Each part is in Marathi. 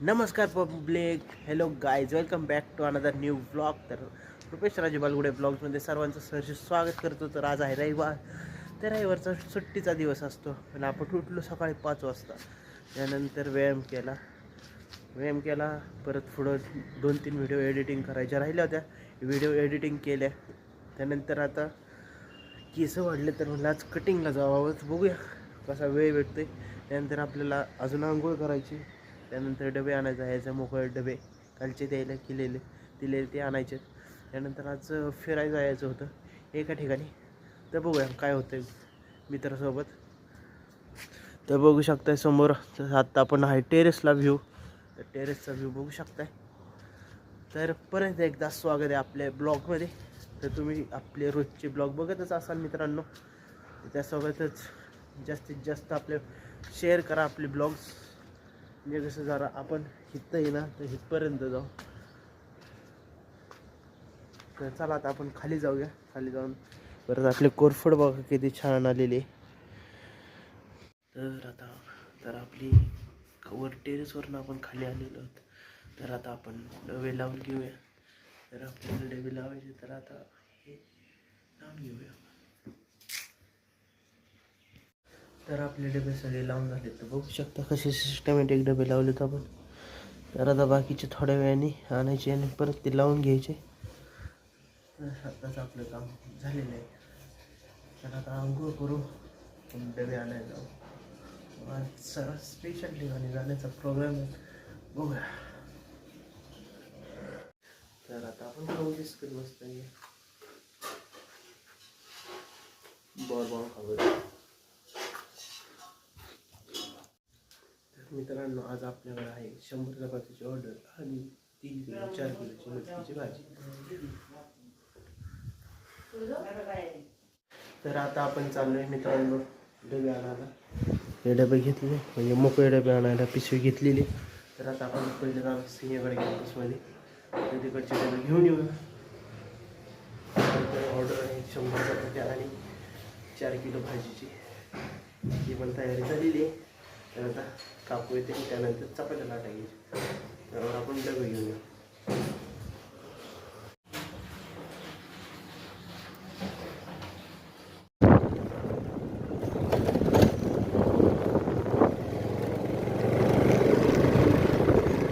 नमस्कार public. Hello guys welcome back to another new blog तर रुपेश राजे बालगुडे ब्लॉग्समध्ये सर्वांचं सहर्ष स्वागत करतो. तर आज आहे रविवार. तर रविवारचा सुट्टीचा दिवस असतो. आणि आपण उठलो सकाळी पाच वाजता. त्यानंतर व्यायाम केला. व्यायाम केला. परत पुढं दोन तीन व्हिडिओ एडिटिंग करायच्या राहिल्या होत्या. व्हिडिओ एडिटिंग केल्या. त्यानंतर आता केस वाढले तर म्हणलं आज कटिंगला जावं. बघूया कसा वेळ भेटतो त्यानंतर आपल्याला अजून आंघोळ करायची. त्यानंतर डबे आणायचे याचे मोकळे डबे कालचे द्यायला केलेले दिलेले ते आणायचे त्यानंतर आज फिरायला जायचं होतं एका ठिकाणी. तर बघूया काय होतं मित्रासोबत. तर बघू शकताय समोर तर आत्ता आपण आहे टेरेसला व्ह्यू तर टेरेसचा व्ह्यू बघू शकताय. तर परत एकदा स्वागत आहे आपल्या ब्लॉगमध्ये. तर तुम्ही आपले रोजचे ब्लॉग बघतच असाल मित्रांनो. त्यासोबतच जास्तीत जास्त आपले शेअर करा आपले ब्लॉग्स म्हणजे कसं जरा आपण हिथं आहे तर हिथपर्यंत जाऊ. तर चला आता आपण खाली जाऊया. खाली जाऊन परत आपले कोरफड बघा किती छान आलेले. तर आता तर आपली वर टेरेसवरनं आपण खाली आलेलो आहोत. तर आता आपण डबे लावून घेऊया. तर आपल्याला डबे लावायचे तर आता हे लावून घेऊया. तर आपले डबे सगळे लावून झाले तर बघू शकता कसे सिस्टमॅटिक डबे लावलेत आपण. तर आता बाकीचे थोड्या वेळाने आणायचे आणि परत ते लावून घ्यायचे. तर आत्ताच आपलं काम झालेलं आहे. तर आता आंघोळ करू डबे आणायला जाऊ. आज स्पेशल ठिकाणी जाण्याचा प्रोग्राम आहे. बघूया. तर आता आपण खाऊ बिस्किट मस्त आहे. बरं बरं खाऊ मित्रांनो आज आपल्याकडे आहे शंभर चपातीची ऑर्डर आणि तीन किलो चार किलोची मटकीची भाजी. तर आता आपण चाललोय मित्रांनो डबे आणायला. हे डबे घेतले म्हणजे मोकळे डबे आणायला पिशवी घेतलेली. तर आता आपण पहिले जाऊ सिंहगड कॅम्पसमध्ये तर तिकडचे डबे घेऊन येऊ. ऑर्डर आहे शंभर चपात्या आणि चार किलो भाजीची. ती पण तयारी झालेली आहे. तर आता कापू येते त्यानंतर चपात्या लाटायची. तर आपण डबे घेऊन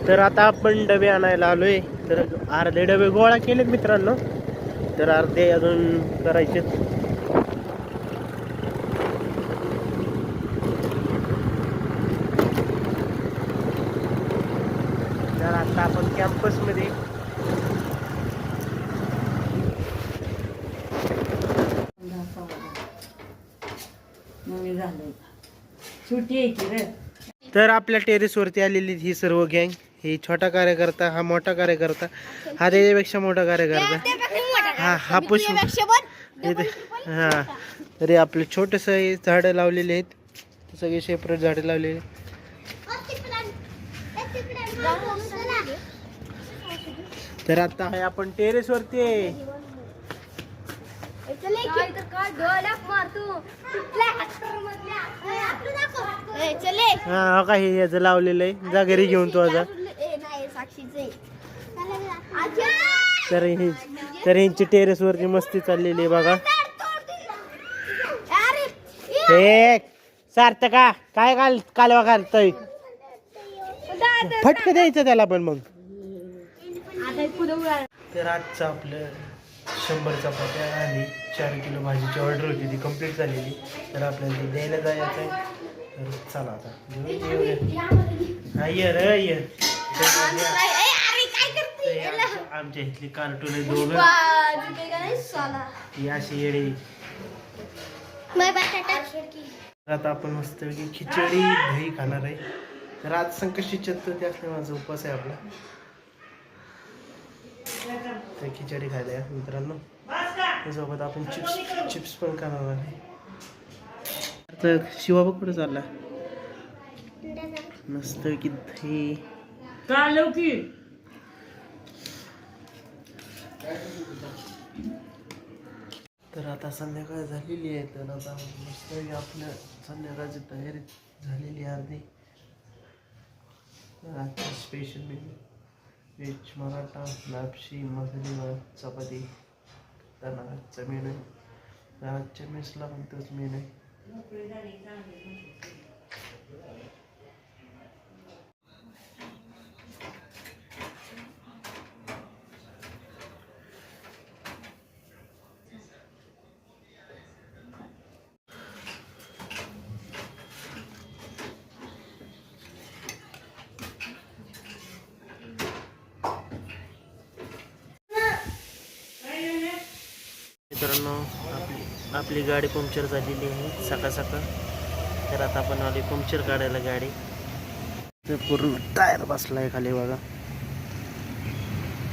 तर आता आपण डबे आणायला आलोय. तर अर्धे डबे गोळा केलेत मित्रांनो. तर अर्धे अजून करायचे तर आता आपण कॅम्पसमध्ये तर आपल्या टेरेसवरती आलेली ही सर्व गँग ही छोटा कार्यकर्ता हा मोठा कार्यकर्ता हा त्याच्यापेक्षा मोठा कार्यकर्ता. हा हा पुष्प. हा. तरी आपले छोटेस झाडं लावलेले आहेत. सगळे सेपरेट झाडं लावलेले तर आता आहे आपण टेरेसवरती. आहे हा हो काही याचं लावलेलं आहे. जा घरी घेऊन तू आता. तर ही तर यांची टेरेसवरती मस्ती चाललेली आहे बघा. हे सार्थका काय काल कालवा घालतोय? फटक द्यायचं त्याला पण मग. तर आजचं आपलं शंभर चपात्या आणि चार किलो भाजीची ऑर्डर होती ती कंप्लीट झालेली. तर आपल्याला ती द्यायला जायचं आहे. तर चला आता. घेऊन येऊया. हा ये रे ये. तर हे आमच्या- इथली कार्टून आहे दोघं. ही अशी येडे. आता आपण मस्तपैकी खिचडी दही खाणार आहे. तर आज संकष्टी चतुर्थी असल्यामुळे माझा उपवास आहे आपला. तर खिचडी खायला या मित्रांनो. त्यासोबत आपण चिप्स चिप्स पण खाणार आहे. तर शिवा बघ कुठे चालला. मस्त की दही. चालव की? तर आता संध्याकाळ झालेली आहे तर आता मस्त आपल्या संध्याकाळची तयारी झालेली आहे अर्धी. आजचा स्पेशल मेन्यू व्हेज मराठा लापशी मसाली भात चपाती. त्यांना आजचा मेन आहे आजच्या मेसला पण तोच मेन आहे. मित्रांनो आपली आपली गाडी पंक्चर झालेली आहे. सकाळ सकाळ. तर आता आपण आली पंक्चर काढायला गाडी. तर पूर्ण टायर बसला आहे खाली बघा.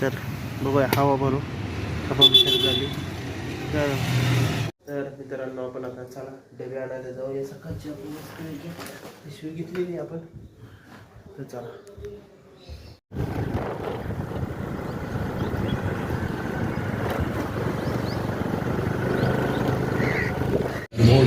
तर बघूया हवा भरू का पंक्चर झाली. तर तर मित्रांनो आपण आता चला डबे आणायला जाऊया. सकाळची आपण पिशवी घेतलेली आपण. तर चला.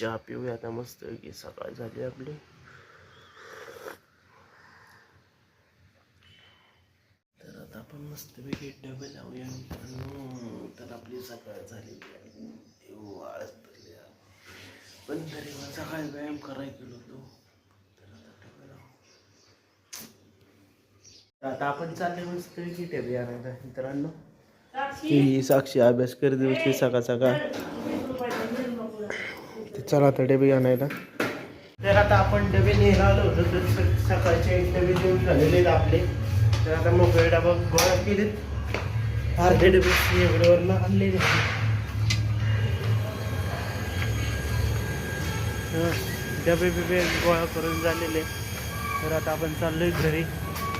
चहा पिऊया आता मस्त की सकाळ झाली आपली. तर आता आपण मस्तपैकी डबे लावूया मित्रांनो तर आपली सकाळ झालेली आहे देव आळस पडली. पण तरी मला सकाळी व्यायाम करायला गेलो होतो. तर आता डबे लावू. तर आता आपण चालले मस्तपैकी डबे आणायला. मित्रांनो ती साक्षी अभ्यास करत सकाळ सकाळ. चला आता डबे आणायला. तर आता आपण डबे न्यायला आलो होतो तर सकाळचे एक डबे देऊन झालेले आहेत आपले. तर आता मोकळे डबा गोळा केलेत. अर्धे डबे एवढ्यावर आणलेले डबे बिबे गोळा करून झालेले तर आता आपण चाललोय घरी.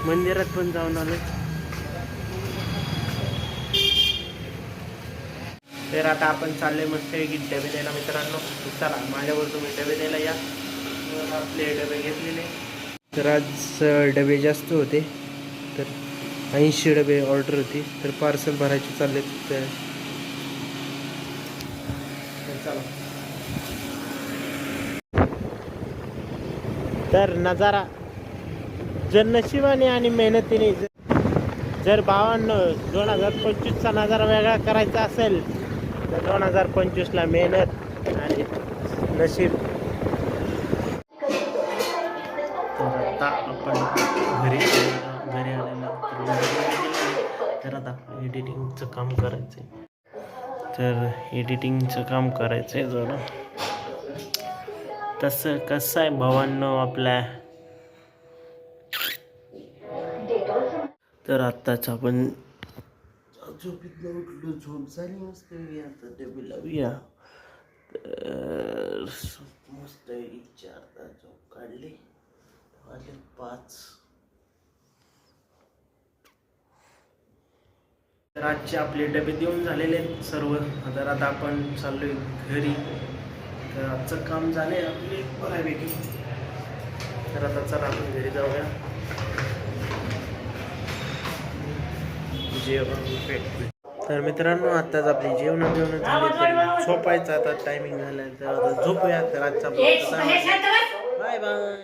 मंदिरात पण जाऊन आलोय. तर आता आपण चाललोय मस्त की डबे द्यायला मित्रांनो. चला माझ्यावर तुम्ही डबे द्यायला या. आपले डबे घेतलेले. तर आज डबे जास्त होते. तर ऐंशी डबे ऑर्डर होती. तर पार्सल भरायचे चालले तर तर चला. तर नजारा जर नशिबाने आणि मेहनतीने जर- जर भावांनो दोन हजार पंचवीसचा नजारा वेगळा करायचा असेल तर दोन हजार पंचवीसला मेहनत आणि नशीब. तर आता आपण घरी घरी आलेला तर आता एडिटिंगचं काम करायचं आहे तर एडिटिंगचं काम करायचं आहे जरा. तसं कसं आहे भावांनो आपल्या? तर आत्ताच आपण झोपेतनं उठलो झोप झाली मस्त आता डबे लावूया तर मस्त चार तास झोप काढली वाजले पाच तर आजचे आपले डबे देऊन झालेले आहेत सर्व. तर आता आपण चाललोय घरी. तर आजचं काम झालंय आपले बऱ्यापैकी. तर आता चला आपण घरी जाऊया. जेवण तर मित्रांनो आताच आपली जेवण जेवण झाले तर झोपायचं. आता टायमिंग झालाय तर आता झोपूया. तर आजचा बाय बाय